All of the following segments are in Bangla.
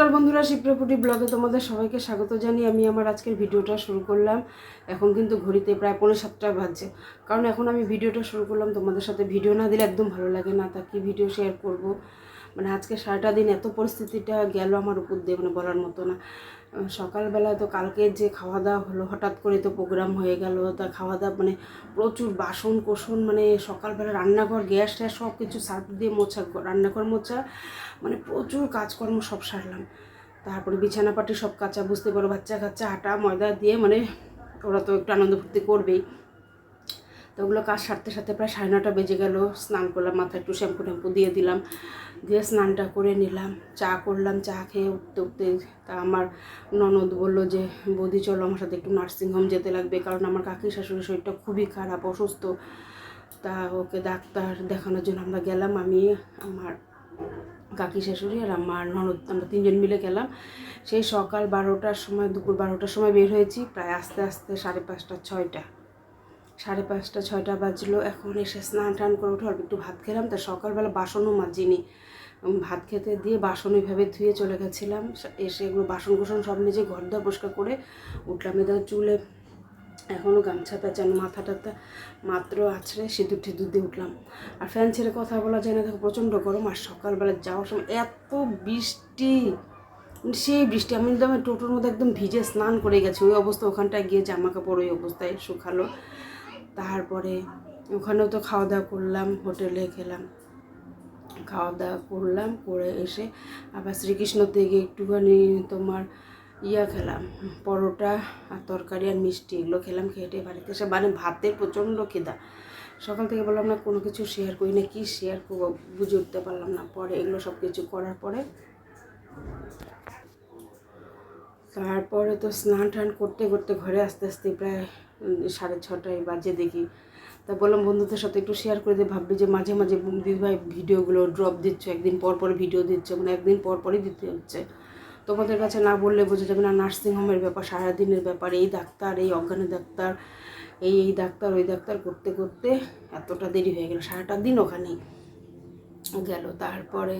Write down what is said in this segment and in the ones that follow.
নমস্কার বন্ধুরা শিপ্রপুটি ব্লগে তোমাদের সবাইকে স্বাগত জানিয়ে আমি আমার আজকের ভিডিওটা শুরু করলাম। এখন কিন্তু ঘড়িতে প্রায় পনেরো সাতটা বাজছে। কারণ এখন আমি ভিডিওটা শুরু করলাম, তোমাদের সাথে ভিডিও না দিলে একদম ভালো লাগে না। তা কি ভিডিও শেয়ার করব? মানে আজকে সারাটা দিন এত পরিস্থিতিটা গেল আমার উপর দিয়ে মানে বলার মতো না। সকালবেলা তো কালকে যে খাওয়া দাওয়া হলো, হঠাৎ করে তো প্রোগ্রাম হয়ে গেল, তা খাওয়া দাওয়া মানে প্রচুর বাসন কোসন মানে সকালবেলা রান্নাঘর, গ্যাস ট্যাস সব কিছু সার্ফ দিয়ে মোছা, রান্নাঘর মোছা মানে প্রচুর কাজকর্ম সব সারলাম। তারপরে বিছানা পাটি সব কাঁচা, বুঝতে পারো, বাচ্চা কাচ্চা, আটা, ময়দা দিয়ে মানে ওরা তো একটু আনন্দ ফুর্তি করবেই। তো ওগুলো কাজ সারতে সারতে প্রায় সাড়ে নটা বেজে গেল, স্নান করলাম, মাথায় একটু শ্যাম্পু ট্যাম্পু দিয়ে দিলাম, দিয়ে স্নানটা করে নিলাম, চা করলাম, চা খেয়ে উঠতে উঠতে তা আমার ননদ বলল যে, বৌদি, চলো আমার সাথে একটু নার্সিংহোম যেতে লাগবে, কারণ আমার কাকি শাশুড়ির শরীরটা খুবই খারাপ, অসুস্থ। তা ওকে ডাক্তার দেখানোর জন্য আমরা গেলাম, আমি, আমার কাকি শাশুড়ি আর আমার ননদ, আমরা তিনজন মিলে গেলাম। সেই সকাল বারোটার সময়, দুপুর বারোটার সময় বের হয়েছি, প্রায় আস্তে আস্তে সাড়ে পাঁচটা, ছয়টা। সাড়ে পাঁচটা, ছয়টা বাজলো। এখন এসে স্নান টান করে উঠে অল্প একটু ভাত খেলাম। তা সকালবেলা বাসনও মাজিনি। ভাত খেতে দিয়ে বাসন ওইভাবে ধুয়ে চলে গেছিলাম। এসে এগুলো বাসন কোসন সব নিজে ঘর দেওয়া পরিষ্কার করে উঠলাম। এদের চুলে এখনও গামছা পেঁচানো, মাথা টাথা মাত্র আছড়ে সিঁদুর টিঁদুর দিয়ে উঠলাম। আর ফ্যান ছেড়ে কথা বলা যায় না, দেখো প্রচণ্ড গরম। আর সকালবেলা যাওয়ার সময় এত বৃষ্টি মানে সেই বৃষ্টি। আমি একদম টোটোর মধ্যে একদম ভিজে স্নান করে গেছি। ওই অবস্থা, ওখানটায় গিয়ে জামা কাপড় ওই অবস্থায় শুকালো। তারপরে ওখানেও তো খাওয়া দাওয়া করলাম, হোটেলে খেলাম। খাওয়া দাওয়া করলাম, করে এসে আবার শ্রীকৃষ্ণ থেকে একটুখানি তোমার ইয়া খেলাম, পরোটা আর তরকারি আর মিষ্টি এগুলো খেলাম, খেয়ে বাড়িতে এসে মানে ভাতের প্রচণ্ড খিদা। সকাল থেকে বললাম, না, কোনো কিছু শেয়ার করি না, কী শেয়ার করব? বুঝে উঠতে পারলাম না। পরে এগুলো সব কিছু করার পরে তারপরে তো স্নান টান করতে করতে ঘরে আস্তে আস্তে প্রায় সাড়ে ছটায় বাজে দেখি। তা বললাম, বন্ধুদের সাথে একটু শেয়ার করে দিয়ে ভাববি যে মাঝে মাঝে দিদিভাই ভিডিওগুলো ড্রপ দিচ্ছ, একদিন পর পর ভিডিও দিচ্ছে মানে একদিন পর পরই দিতে হচ্ছে। তোমাদের কাছে না বললে বোঝা যাবে না নার্সিংহোমের ব্যাপার, সারাদিনের ব্যাপার, এই ডাক্তার, এই অজ্ঞানী ডাক্তার, এই এই ডাক্তার, ওই ডাক্তার, করতে করতে এতটা দেরি হয়ে গেল, সারাটা দিন ওখানেই গেল। তারপরে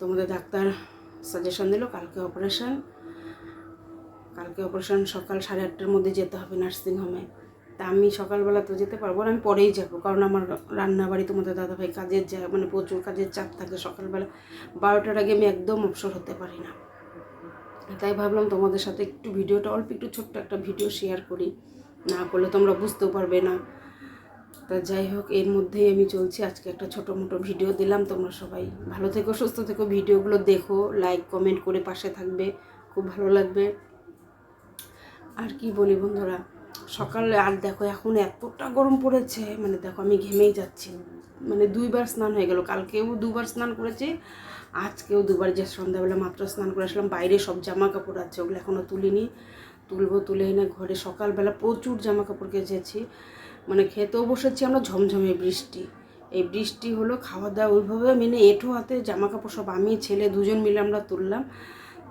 তোমাদের ডাক্তার সাজেশন দিল, কালকে অপারেশন কালকে অপারেশন সকাল সাড়ে আটটার মধ্যে যেতে হবে নার্সিংহোমে তা আমি সকালবেলা তো যেতে পারব না, আমি পরেই যাব, কারণ আমার রান্না বাড়ি তোমাদের দাদাভাই কাজের যা মানে প্রচুর কাজের চাপ থাকে সকালবেলা। বারোটার আগে আমি একদম অবসর হতে পারি না। তাই ভাবলাম তোমাদের সাথে একটু ভিডিওটা, অল্প একটু ছোট্ট একটা ভিডিও শেয়ার করি। না করলে তোমরা বুঝতেও পারবে না। তা যাই হোক, এর মধ্যেই আমি চলছি। আজকে একটা ছোটো মোটো ভিডিও দিলাম, তোমরা সবাই ভালো থেকো, সুস্থ থেকো, ভিডিওগুলো দেখো লাইক কমেন্ট করে পাশে থাকবে। খুব ভালো লাগবে। আর কি বলি বন্ধুরা? সকালে, আর দেখো এখন এতটা গরম পড়েছে মানে দেখো আমি ঘেমেই যাচ্ছি। মানে দুইবার স্নান হয়ে গেল, কালকেও দুবার স্নান করেছি, আজকেও দুবার যে সন্ধ্যাবেলা মাত্র স্নান করে আসলাম, বাইরে সব জামা কাপড় আছে, ওগুলো এখনও তুলিনি। তুলবো তুলে এনে ঘরে সকালবেলা প্রচুর জামা কাপড় কেচেছি মানে খেতেও বসেছি আমরা ঝমঝমে বৃষ্টি। এই বৃষ্টি হলো, খাওয়া দাওয়া ওইভাবে মেনে এঁঠো হাতে জামা কাপড় সব আমি, ছেলে দুজন মিলে আমরা তুললাম।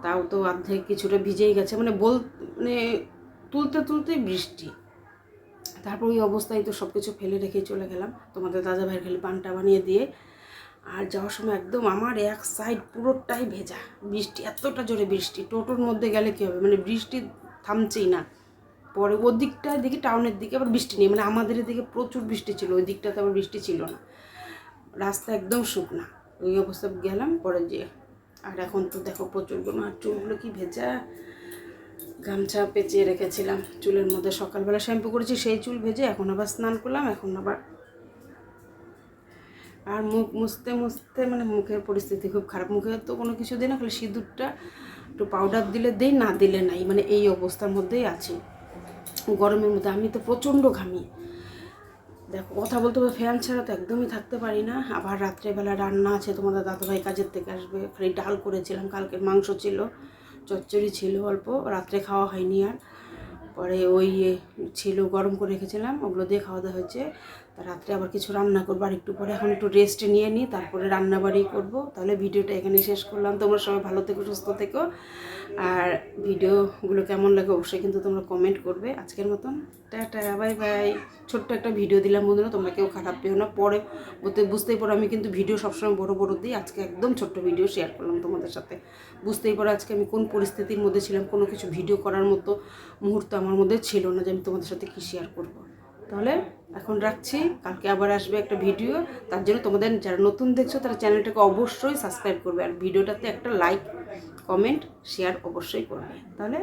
তাও তো অর্ধেক কিছুটা ভিজেই গেছে মানে বল মানে তুলতে তুলতেই বৃষ্টি। তারপর ওই অবস্থায় তো সব কিছু ফেলে রেখে চলে গেলাম। তোমাদের দাদা ভাইয়ের খালি পানটা বানিয়ে দিয়ে। আর যাওয়ার সময় একদম আমার এক সাইড পুরোটাই ভেজা। বৃষ্টি, এতটা জোরে বৃষ্টি। টোটোর মধ্যে গেলে কী হবে? মানে বৃষ্টি থামছেই না। পরে ওর দিকটায় দেখি, টাউনের দিকে আবার বৃষ্টি নেই। মানে আমাদের দিকে প্রচুর বৃষ্টি ছিল, ওই দিকটাতে আবার বৃষ্টি ছিল না। রাস্তা একদম শুকনা। ওই অবস্থা গেলাম, পরে যে আর এখন তো দেখো প্রচুর আর চুলগুলো কি ভেজা। গামছা পেঁচিয়ে রেখেছিলাম চুলের মধ্যে। সকালবেলা শ্যাম্পু করেছি, সেই চুল ভেজে এখন আবার স্নান করলাম, এখন আবার আর মুখ মুছতে মুছতে মানে মুখের পরিস্থিতি খুব খারাপ। মুখে তো কোনো কিছু দিই না, খালি সিঁদুরটা একটু পাউডার দিলে দেই, না দিলে নাই মানে এই অবস্থার মধ্যেই আছি। গরমের মধ্যে আমি তো প্রচণ্ড ঘামি। দেখো, কথা বলতে হবে ফ্যান ছাড়া তো একদমই থাকতে পারি না। আবার রাত্রেবেলা রান্না আছে, তোমাদের দাদাভাই কাজের থেকে আসবে। খালি ডাল করেছিলাম কালকে মাংস ছিল, চচ্চড়ি ছিল অল্প, রাত্রে খাওয়া হয়নি আর। পরে ওই এ ছিল, গরম করে রেখেছিলাম, ওগুলো দিয়ে খাওয়া দাওয়া হয়েছে। তা রাত্রে আবার কিছু রান্না করব, আর একটু পরে এখন একটু রেস্ট নিয়ে নিই, তারপরে রান্না বাড়ি করব। তাহলে ভিডিওটা এখানে শেষ করলাম। তোমরা সবাই ভালো থেকো, সুস্থ থেকো। আর ভিডিওগুলো কেমন লাগে অবশ্যই কিন্তু তোমরা কমেন্ট করবে। আজকের মতন, টাটা বাই বাই ছোট্ট একটা ভিডিও দিলাম বন্ধুরা, তোমরা কেউ খারাপ পেও না। পরে বুঝতেই পারো আমি কিন্তু ভিডিও সবসময় বড় বড় দিই। আজকে একদম ছোট্ট ভিডিও শেয়ার করলাম তোমাদের সাথে। বুঝতেই পারো আজকে আমি কোন পরিস্থিতির মধ্যে ছিলাম, কোনো কিছু ভিডিও করার মতো মুহূর্ত আমার মধ্যে ছিল না যে আমি তোমাদের সাথে কী শেয়ার করব। তাহলে এখন রাখছি। কালকে আবার আসবে একটা ভিডিও। তার জন্য তোমাদের যারা নতুন দেখছ, তারা চ্যানেলটাকে অবশ্যই সাবস্ক্রাইব করবে। আর ভিডিওটাতে একটা লাইক কমেন্ট শেয়ার অবশ্যই করবে। তাহলে